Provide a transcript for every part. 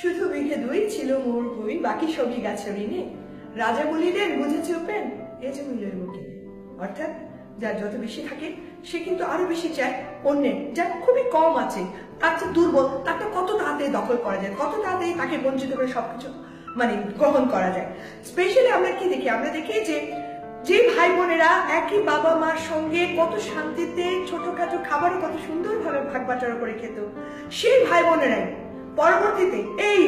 শুধু বিঘে দুই ছিল মোর ভুই বাকি সবই গাছে ঋণে। রাজা বলিলেন, বুঝেছে উপেন এ যে মিলের মুখে অর্থাৎ যার যত বেশি থাকে, সে কিন্তু আরও বেশি চায়, অন্যের, যার খুবই কম আছে, তার চেয়ে দুর্বল তাকে কত তাড়াতাড়ি দখল করা যায়, কত তাড়াতাড়ি তাকে বঞ্চিত করে সবকিছু মানে গ্রহণ করা যায়। স্পেশালি আমরা কি দেখি? আমরা দেখি যে যে ভাই বোনেরা একই বাবা মার সঙ্গে কত শান্তিতে ছোটখাটো খাবারও কত সুন্দরভাবে ভাগ বাটোয়ারা করে খেত, সেই ভাই বোনেরাই পরবর্তীতে এই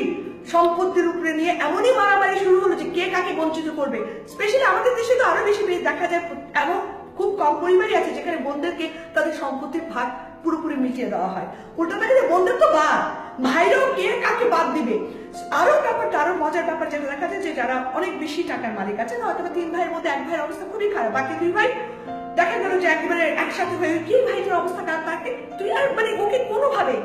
সম্পত্তির উপরে নিয়ে এমনই মারামারি শুরু হলো যে কে কাকে বঞ্চিত করবে। স্পেশালি আমাদের দেশে তো আরও বেশি দেখা যায়, এমন খুব কম পরিবারই আছে যেখানে বোনদেরকে তাদের সম্পত্তির ভাগ পুরোপুরি মিটিয়ে দেওয়া হয়। উল্টো দেখা যায় বোনদের তো বাদ, ভাইরাও কে কাকে বাদ দিবে? আরও ব্যাপারটা আরও মজার ব্যাপার যেটা দেখা যায় যে যারা অনেক বেশি টাকার মালিক আছে না হয়তো তিন ভাইয়ের মধ্যে এক ভাইয়ের অবস্থা খুবই খারাপ, বাকি দুই ভাই দেখা গেল যে একেবারে একসাথে হয়ে, কি ভাইটার অবস্থা কার থাকে তুই আর মানে ওকে কোনোভাবে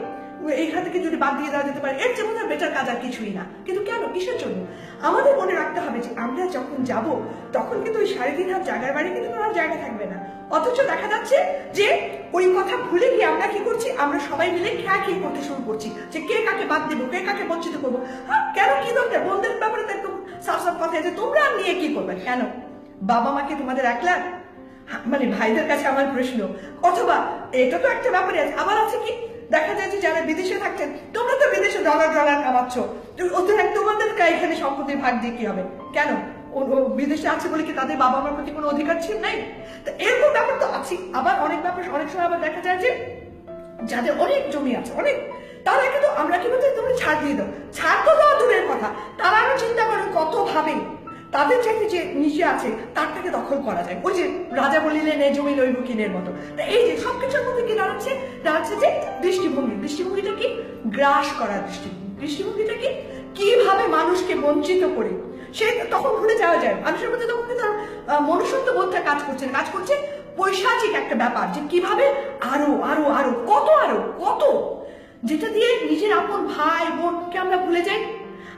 এইখান থেকে যদি বাদ দিয়ে দেওয়া যেতে পারে, এর চেয়ে বেটার কাজ আর কিছুই না। কিন্তু কেন? কিসের জন্য? আমাদের মনে রাখতে হবে যে আমরা যখন যাব, তখন কিন্তু ওই সাড়ে তিন হাত জায়গার বাড়ি কিন্তু কোনো জায়গা থাকবে না। অথচ দেখা যাচ্ছে যে ওই কথা ভুলে গিয়ে আমরা কি করছি? আমরা সবাই মিলে খেয়া খেয়ে করতে শুরু করছি যে কে কাকে বাদ দেবো, কে কাকে বঞ্চিত করব। হ্যাঁ কেন? কি দরকার? বন্ধুদের ব্যাপারে তো একদম সাফ সাফ কথা আছে। তোমরা নিয়ে কি করবে? কেন? বাবা মাকে তোমাদের একলা? মানে ভাইদের কাছে আমার প্রশ্ন, অথবা এটা তো একটা ব্যাপারই আছে, আবার আছে কি? দেখা যায় যে যারা বিদেশে থাকছেন, তোমরা তো বিদেশে ডলার ডলার কামাচ্ছ তোমাদের এখানে সম্পত্তির ভাগ দিয়ে কি হবে? কেন? বিদেশে আছে বলে কি তাদের বাবা মার প্রতি কোনো অধিকার ছিল? নাই। তো এরকম ব্যাপার তো আছে। আবার অনেক ব্যাপার, অনেক সময় আবার দেখা যায় যে যাদের অনেক জমি আছে, অনেক, তারা কিন্তু আমরা কি বলছি তোমরা ছাড় দিয়ে দাও। ছাড় তো দেওয়া দূরের কথা। তারা আরও চিন্তা করে কত ভাবে তাদের চাইতে যে নিচে আছে, তার থেকে দখল করা যায়। ওই যে রাজা বলিলেন এ জমি লইব কিনের মতো। তো এই যে সবকিছুর মধ্যে কি দাঁড়াচ্ছে দাঁড়াচ্ছে যে দৃষ্টিভঙ্গি। দৃষ্টিভঙ্গিটা কি? গ্রাস করার দৃষ্টিভঙ্গি। দৃষ্টিভঙ্গিটা কি? কীভাবে মানুষকে বঞ্চিত করে? সে তখন ভুলে যাওয়া যায়। মানুষের মধ্যে তখন কিন্তু মনুষ্যত্ব বোধটা কাজ করছে কাজ করছে পৈশাচিক একটা ব্যাপার যে কীভাবে আরও আরও আরও, কত আরও, কত? যেটা দিয়ে নিজের আপন ভাই বোনকে আমরা ভুলে যাই।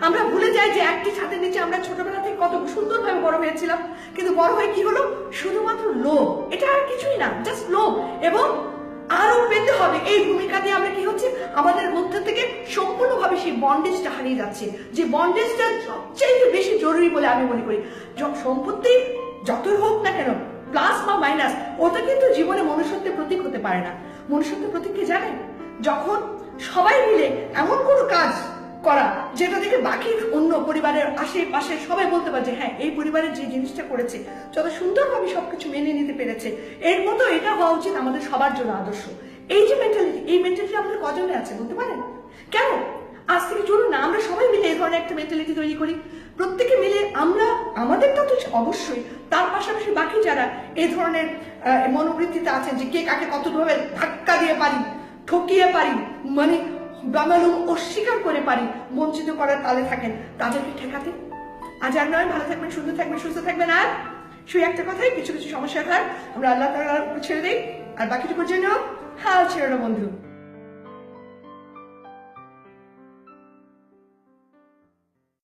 আমরা ভুলে যাই যে একটি ছাদের নিচে আমরা ছোটবেলা কত সুন্দরভাবে বড় হয়েছিলাম। কিন্তু বড় হয়ে কি হলো? শুধুমাত্র লোভ। এটা আর কিছুই না জাস্ট লোভ। এবং আরও পেতে হবে। এই ভূমিকা দিয়ে আমরা কি হচ্ছে? আমাদের মধ্যে থেকে সম্পূর্ণভাবে সেই বন্ডেজটা হারিয়ে যাচ্ছে। যে বন্ডেজটা সবচেয়ে বেশি জরুরি বলে আমি মনে করি। সম্পত্তি যতই হোক না কেন প্লাস বা মাইনাস ওটা কিন্তু জীবনে মনুষ্যত্বের প্রতীক হতে পারে না। মনুষ্যত্বের প্রতীক কি জানেন? যখন সবাই মিলে এমন কোনো কাজ করা। যেটা থেকে বাকি অন্য পরিবারের আশেপাশে সবাই বলতে পারে যে হ্যাঁ এই পরিবারের যে জিনিসটা করেছে, যত সুন্দরভাবে সবকিছু মেনে নিতে পেরেছে, এর মতো এটা হওয়া উচিত আমাদের সবার জন্য আদর্শ। এই যে মেন্টালিটি এই মেন্টালিটি আমাদের কজনে আছে, বলতে পারেন? কেন? আজ থেকে চলুন না, আমরা সবাই মিলে এই ধরনের একটা মেন্টালিটি তৈরি করি। প্রত্যেকে মিলে আমরা আমাদেরটা তো অবশ্যই, তার পাশাপাশি বাকি যারা এই ধরনের মনোবৃত্তিতে আছেন যে কে কাকে কতভাবে ধাক্কা দিয়ে পারি, ঠকিয়ে পারি মানে বাঙালু অস্বীকার করে পারি, বঞ্চিত করার তালে থাকেন। তাদেরকে ঠেকাতে? আজ আর নয়, ভালো থাকবেন, সুন্দর থাকবেন, সুস্থ থাকবেন, আর শুয়ে একটা কথাই, কিছু কিছু সমস্যা হয় আমরা আল্লাহ তালা ছেড়ে দিই, আর বাকিটুকুর জন্য হাল ছেড়ে বন্ধু।